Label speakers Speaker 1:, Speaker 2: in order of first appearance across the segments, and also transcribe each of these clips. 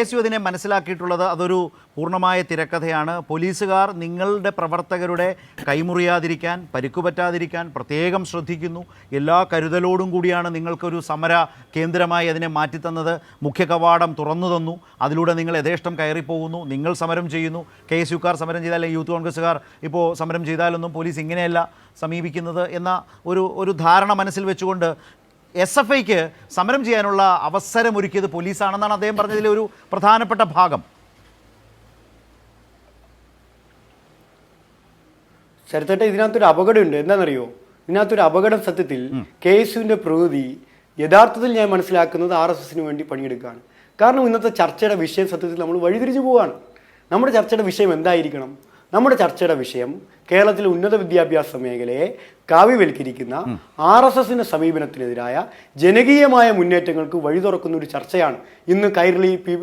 Speaker 1: S U അതിനെ മനസ്സിലാക്കിയിട്ടുള്ളത് അതൊരു പൂർണമായ തിരക്കഥയാണ്. പോലീസുകാർ നിങ്ങളുടെ പ്രവർത്തകരുടെ കൈമുറിയാതിരിക്കാൻ പരിക്കുപറ്റാതിരിക്കാൻ പ്രത്യേകം ശ്രദ്ധിക്കുന്നു. എല്ലാ കരുതലോടും കൂടിയാണ് നിങ്ങൾക്കൊരു സമര കേന്ദ്രമായി അതിനെ മാറ്റിത്തന്നത്. മുഖ്യ കവാടം തുറന്നു തന്നു. അതിലൂടെ നിങ്ങൾ യഥേഷ്ടം കയറിപ്പോകുന്നു. നിങ്ങൾ സമരം ചെയ്യുന്നു. കെ എസ് യുക്കാർ സമരം ചെയ്താൽ യൂത്ത് കോൺഗ്രസ്സുകാർ ഇപ്പോൾ സമരം ചെയ്താലൊന്നും പോലീസ് ഇങ്ങനെയല്ല സമീപിക്കുന്നത് എന്ന ഒരു ഒരു ധാരണ മനസ്സിൽ വെച്ചുകൊണ്ട് എസ് എഫ് ഐക്ക് സമരം ചെയ്യാനുള്ള അവസരമൊരുക്കിയത് പോലീസാണെന്നാണ് അദ്ദേഹം പറഞ്ഞതിലെ ഒരു പ്രധാനപ്പെട്ട ഭാഗം.
Speaker 2: ചരിത്രത്തെ ഇതിനകത്തൊരു അപകടമുണ്ട്. എന്താണെന്നറിയോ? ഇതിനകത്തൊരു അപകടം സത്യത്തിൽ കെ എസ് യുവിന്റെ പ്രകൃതി യഥാർത്ഥത്തിൽ ഞാൻ മനസ്സിലാക്കുന്നത് ആർ എസ് എസിന് വേണ്ടി പണിയെടുക്കുകയാണ്. കാരണം ഇന്നത്തെ ചർച്ചയുടെ വിഷയം സത്യത്തിൽ നമ്മൾ വഴിതിരിച്ചു പോവുകയാണ്. നമ്മുടെ ചർച്ചയുടെ വിഷയം എന്തായിരിക്കണം? നമ്മുടെ ചർച്ചയുടെ വിഷയം കേരളത്തിലെ ഉന്നത വിദ്യാഭ്യാസ മേഖലയെ കാവ്യവൽക്കരിക്കുന്ന ആർ എസ് എസിന്റെ സമീപനത്തിനെതിരായ ജനകീയമായ മുന്നേറ്റങ്ങൾക്ക് വഴി തുറക്കുന്ന ഒരു ചർച്ചയാണ് ഇന്ന് കൈരളി പി-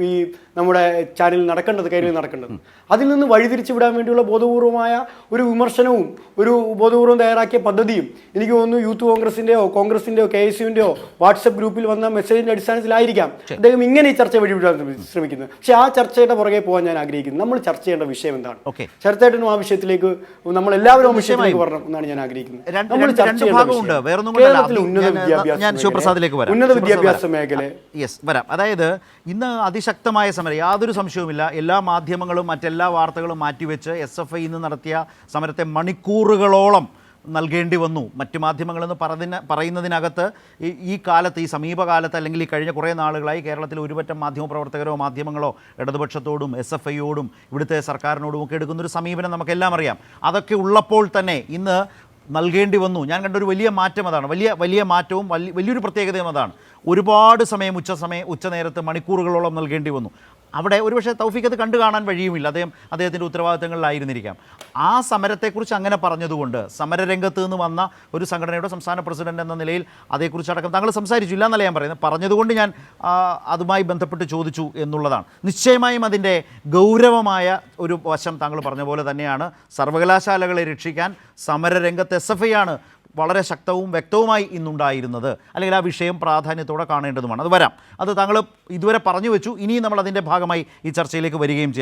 Speaker 2: നമ്മുടെ ചാനലിൽ നടക്കേണ്ടത് കയ്യിൽ നടക്കേണ്ടത്. അതിൽ നിന്ന് വഴിതിരിച്ചു വിടാൻ വേണ്ടിയുള്ള ബോധപൂർവമായ ഒരു വിമർശനവും ഒരു ബോധപൂർവം തയ്യാറാക്കിയ പദ്ധതിയും എനിക്ക് തോന്നുന്നു യൂത്ത് കോൺഗ്രസിന്റെയോ കോൺഗ്രസിന്റെയോ കെ എസ് യുവിന്റെയോ വാട്സപ്പ് ഗ്രൂപ്പിൽ വന്ന മെസ്സേജിന്റെ അടിസ്ഥാനത്തിലായിരിക്കാം അദ്ദേഹം ഇങ്ങനെ ഈ ചർച്ച വഴിവിടാൻ ശ്രമി- ശ്രമിക്കുന്നത്. പക്ഷേ ആ ചർച്ചയുടെ പുറകെ പോകാൻ ഞാൻ ആഗ്രഹിക്കുന്നു. നമ്മൾ ചർച്ച ചെയ്യേണ്ട വിഷയം എന്താണ്? ചർച്ചയായിട്ടും ആ വിഷയത്തിലേക്ക് നമ്മൾ എല്ലാവരും ആ വിഷയത്തിലേക്ക് വരണം എന്നാണ് ഞാൻ ആഗ്രഹിക്കുന്നത്. നമ്മൾ ചർച്ച ചെയ്യേണ്ട. കേരളത്തിലെ ഉന്നത വിദ്യാഭ്യാസ ഉന്നത വിദ്യാഭ്യാസ മേഖല
Speaker 1: വരാം. അതായത് ഇന്ന് അതിശക്തമായ സമരം യാതൊരു സംശയവുമില്ല. എല്ലാ മാധ്യമങ്ങളും മറ്റെല്ലാ വാർത്തകളും മാറ്റിവെച്ച് എസ് എഫ് ഐ ഇന്ന് നടത്തിയ സമരത്തെ മണിക്കൂറുകളോളം നൽകേണ്ടി വന്നു. മറ്റു മാധ്യമങ്ങളെന്ന് പറഞ്ഞ പറയുന്നതിനകത്ത് ഈ ഈ കാലത്ത് ഈ സമീപകാലത്ത് അല്ലെങ്കിൽ ഈ കഴിഞ്ഞ കുറേ നാളുകളായി കേരളത്തിൽ ഒരുപറ്റം മാധ്യമപ്രവർത്തകരോ മാധ്യമങ്ങളോ ഇടതുപക്ഷത്തോടും എസ് എഫ് ഐയോടും ഇവിടുത്തെ സർക്കാരിനോടും ഒക്കെ എടുക്കുന്നൊരു സമീപനം നമുക്കെല്ലാം അറിയാം. അതൊക്കെ ഉള്ളപ്പോൾ തന്നെ ഇന്ന് നൽകേണ്ടി വന്നു. ഞാൻ കണ്ടൊരു വലിയ മാറ്റം അതാണ്. വലിയ വലിയ മാറ്റവും വലിയ വലിയൊരു പ്രത്യേകതയും അതാണ്. ഒരുപാട് സമയം ഉച്ച സമയം ഉച്ചനേരത്ത് മണിക്കൂറുകളോളം നൽകേണ്ടി വന്നു. അവിടെ ഒരുപക്ഷെ തൗഫീഖ് അത് കണ്ടു കാണാൻ വഴിയുമില്ല. അദ്ദേഹം അദ്ദേഹത്തിന്റെ ഉത്തരവാദിത്തങ്ങളിലായിരുന്നിരിക്കാം ആ സമരത്തെക്കുറിച്ച് അങ്ങനെ പറഞ്ഞതുകൊണ്ട് സമരരംഗത്ത് നിന്ന് വന്ന ഒരു സംഘടനയുടെ സംസ്ഥാന പ്രസിഡന്റ് എന്ന നിലയിൽ അതേക്കുറിച്ച് അടക്കം താങ്കൾ സംസാരിച്ചു. ഇല്ല എന്നല്ല ഞാൻ പറയുന്നത്. പറഞ്ഞതുകൊണ്ട് ഞാൻ അതുമായി ബന്ധപ്പെട്ട് ചോദിച്ചു എന്നുള്ളതാണ്. നിശ്ചയമായും അതിന്റെ ഗൗരവമായ ഒരു വശം താങ്കൾ പറഞ്ഞ പോലെ തന്നെയാണ്. സർവകലാശാലകളെ രക്ഷിക്കാൻ സമരരംഗത്ത് എസ് എഫ് ഐ ആണ് വളരെ ശക്തവും വ്യക്തവുമായി ഇന്നുണ്ടായിരുന്നത്. അല്ലെങ്കിൽ ആ വിഷയം പ്രാധാന്യത്തോടെ കാണേണ്ടതുമാണ്. അത് വരാം. അത് താങ്കൾ ഇതുവരെ പറഞ്ഞു വെച്ചു. ഇനിയും നമ്മൾ അതിന്റെ ഭാഗമായി ഈ ചർച്ചയിലേക്ക് വരികയും ചെയ്യാം.